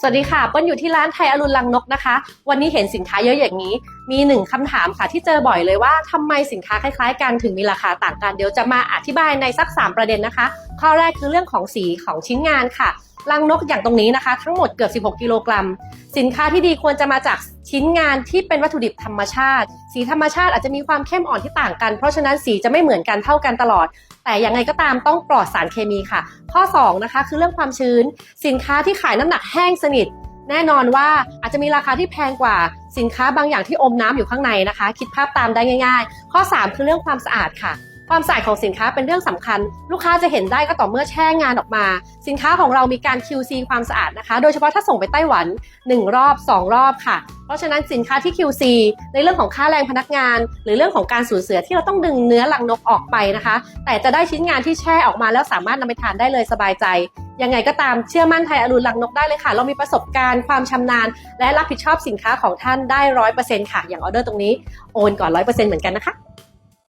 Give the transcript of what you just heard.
สวัสดีค่ะเปิ้ลอยู่ที่ร้านไทยอรุณลังนกนะคะ วันนี้เห็นสินค้าเยอะอย่างนี้ มีหนึ่งคำถามค่ะที่เจอบ่อยเลยว่าทำไมสินค้าคล้ายๆกันถึงมีราคาต่างกัน เดี๋ยวจะมาอธิบายในสัก 3 ประเด็นนะคะ ข้อแรกคือเรื่องของสีของชิ้นงานค่ะลังนกอย่างตรงนี้นะคะ ทั้งหมดเกือบ 16 กิโลกรัม สินค้าที่ดีควรจะมาจากชิ้นงานที่เป็นวัตถุดิบธรรมชาติ สีธรรมชาติอาจจะมีความเข้มอ่อนที่ต่างกัน เพราะฉะนั้นสีจะไม่เหมือนกันเท่ากันตลอด แต่ยังไงก็ตามต้องปลอดสารเคมีค่ะ ข้อ 2 นะคะคือเรื่องความชื้น สินค้าที่ขายน้ำหนักแห้งสนิท แน่นอนว่าอาจจะมีราคาที่แพงกว่าสินค้าบางอย่างที่อมน้ำอยู่ข้างในนะคะ คิดภาพตามได้ง่าย ๆ ข้อ 3 คือเรื่องความสะอาดค่ะ ความสะอาดของสินค้าเป็นเรื่องสำคัญ ลูกค้าจะเห็นได้ก็ต่อเมื่อแช่งานออกมา สินค้าของเรามีการ QC ความสะอาดนะคะ โดยเฉพาะถ้าส่งไปไต้หวัน 1 รอบ 2 รอบค่ะ เพราะฉะนั้นสินค้าที่ QC ในเรื่องของค่าแรงพนักงาน หรือเรื่องของการสูญเสียที่เราต้องดึงเนื้อลังนกออกไปนะคะ แต่จะได้ชิ้นงานที่แช่ออกมาแล้วสามารถนำไปทานได้เลยสบายใจยังไงก็ตามเชื่อมั่นไทยอรุณหลังนกได้เลยค่ะ เรามีประสบการณ์ความชำนาญ และรับผิดชอบสินค้าของท่านได้ร้อยเปอร์เซ็นต์ค่ะ อย่างออเดอร์ตรงนี้โอนก่อนร้อยเปอร์เซ็นต์เหมือนกันนะคะ